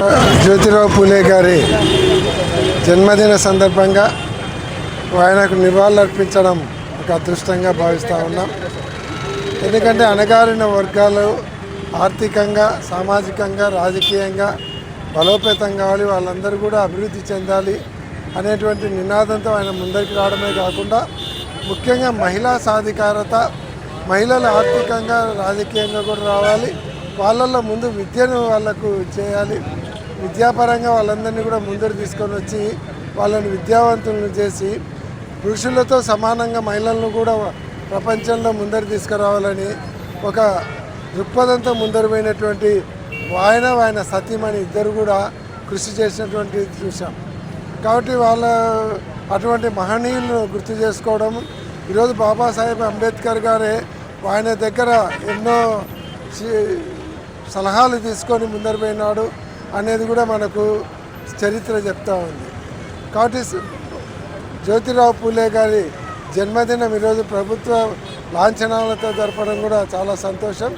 జ్యోతిరావు పూలే గారి జన్మదిన సందర్భంగా ఆయనకు నివాళులర్పించడం ఒక అదృష్టంగా భావిస్తూ ఉన్నాం. ఎందుకంటే అణగారిన వర్గాలు ఆర్థికంగా సామాజికంగా రాజకీయంగా బలోపేతం కావాలి వాళ్ళందరూ కూడా అభివృద్ధి చెందాలి అనేటువంటి నినాదంతో ఆయన ముందరికి రావడమే కాకుండా ముఖ్యంగా మహిళా సాధికారత మహిళలు ఆర్థికంగా రాజకీయంగా కూడా రావాలి. వాళ్ళల్లో ముందు విద్యను వాళ్ళకు చేయాలి. విద్యాపరంగా వాళ్ళందరినీ కూడా ముందరు తీసుకొని వచ్చి వాళ్ళని విద్యావంతులను చేసి పురుషులతో సమానంగా మహిళలను కూడా ప్రపంచంలో ముందరు తీసుకురావాలని ఒక దృక్పథంతో ముందరు పోయినటువంటి ఆయన ఆయన సతీమణి ఇద్దరు కూడా కృషి చేసినటువంటి చూసాం కాబట్టి వాళ్ళ అటువంటి మహనీయులను గుర్తు చేసుకోవడం ఈరోజు బాబాసాహెబ్ అంబేద్కర్ గారే ఆయన దగ్గర ఎన్నో సలహాలు తీసుకొని ముందరు పోయినాడు. అనేది కూడా మనకు చరిత్ర చెప్తా ఉంది. కాబట్టి జ్యోతిరావు పూలే గారి జన్మదినం ఈరోజు ప్రభుత్వ లాంఛనాలతో జరపడం కూడా చాలా సంతోషం.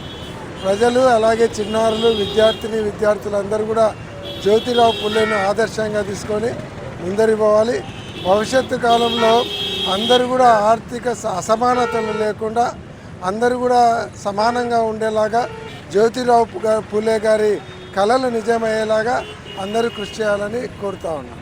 ప్రజలు అలాగే చిన్నారులు విద్యార్థిని విద్యార్థులందరూ కూడా జ్యోతిరావు పుల్లేను ఆదర్శంగా తీసుకొని ముందరి పోవాలి. భవిష్యత్తు కాలంలో అందరూ కూడా ఆర్థిక స- అసమానతలు లేకుండా అందరూ కూడా సమానంగా ఉండేలాగా జ్యోతిరావు గా- పూలే గారి కళలు నిజమయ్యేలాగా అందరూ కృషి చేయాలని కోరుతా ఉన్నాను